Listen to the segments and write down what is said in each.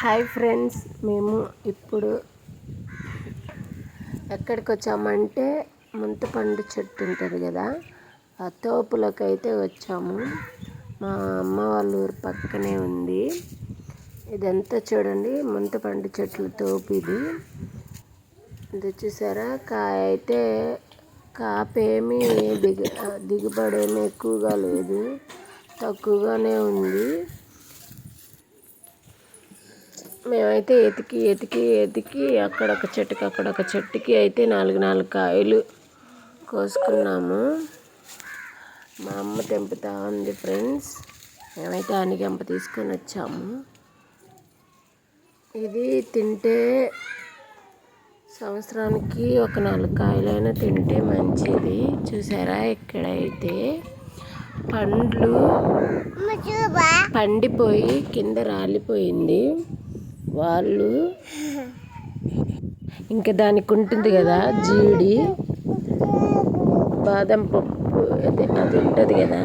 Hi friends మేము ఇప్పుడు ఎక్కడికి వచ్చామంటే ముంతపండు చెట్టు ఉంటుంది కదా ఆ తోపులోకి అయితే వచ్చాము. మా అమ్మ వాళ్ళ ఊరు పక్కనే ఉంది. ఇదంతా చూడండి ముంతపండు చెట్లు తోపు ఇది. ఇది చూసారా? కాయ అయితే కాపేమీ దిగ దిగుబడి ఏమీ ఎక్కువగా లేదు తక్కువగానే ఉంది. మేమైతే ఎతికి ఎతికి ఎతికి అక్కడ ఒక చెట్టుకి అక్కడ ఒక చెట్టుకి అయితే నాలుగు నాలుగు కాయలు కోసుకున్నాము. మా అమ్మ తెంపుతా ఉంది ఫ్రెండ్స్. మేమైతే అనిగంప తీసుకొని వచ్చాము. ఇది తింటే సంవత్సరానికి ఒక నాలుగు కాయలైనా తింటే మంచిది. చూసారా ఇక్కడైతే పండ్లు పండిపోయి కింద రాలిపోయింది. వాళ్ళు ఇంకా దానికి ఉంటుంది కదా జీడి బాదం పప్పు అది అది ఉంటుంది కదా.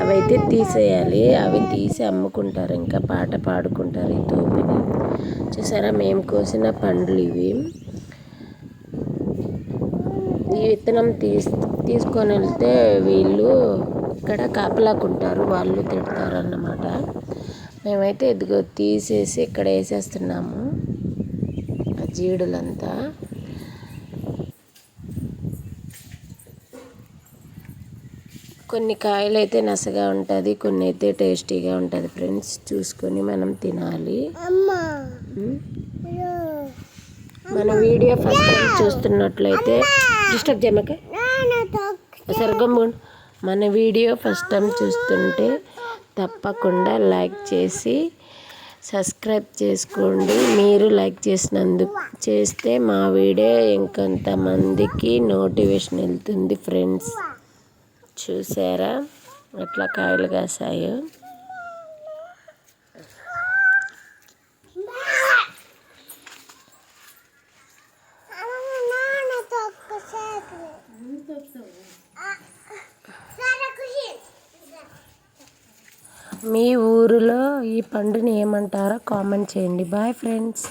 అవైతే తీసేయాలి. అవి తీసి అమ్ముకుంటారు. ఇంకా పాట పాడుకుంటారు ఈ తోపిని. చూసారా? మేము కోసిన పండ్లు ఇవి. ఈ విత్తనం తీస్ తీసుకొని వెళ్తే వీళ్ళు ఇక్కడ కాపలాకుంటారు. వాళ్ళు తిడతారు అన్నమాట మేమైతే ఇదిగో తీసేసి ఇక్కడ వేసేస్తున్నాము. ఆ జీడులంతా. కొన్ని కాయలు అయితే నసగా ఉంటుంది కొన్ని అయితే టేస్టీగా ఉంటుంది ఫ్రెండ్స్. చూసుకొని మనం తినాలి. మన వీడియో ఫస్ట్ టైం చూస్తున్నట్లయితే డిస్టర్బ్ చేయమక. సరిగ్గా మన వీడియో ఫస్ట్ టైం చూస్తుంటే తప్పకుండా లైక్ చేసి సబ్స్క్రైబ్ చేసుకోండి. మీరు లైక్ చేసినందుకు చేస్తే మా వీడియో ఇంకొంతమందికి నోటిఫికేషన్ వెళ్తుంది ఫ్రెండ్స్. చూసారా? ఎట్లా కాయలు కాసాయో? మీ ఊరిలో ఈ పండుని ఏమంటారో కామెంట్ చేయండి. Bye friends.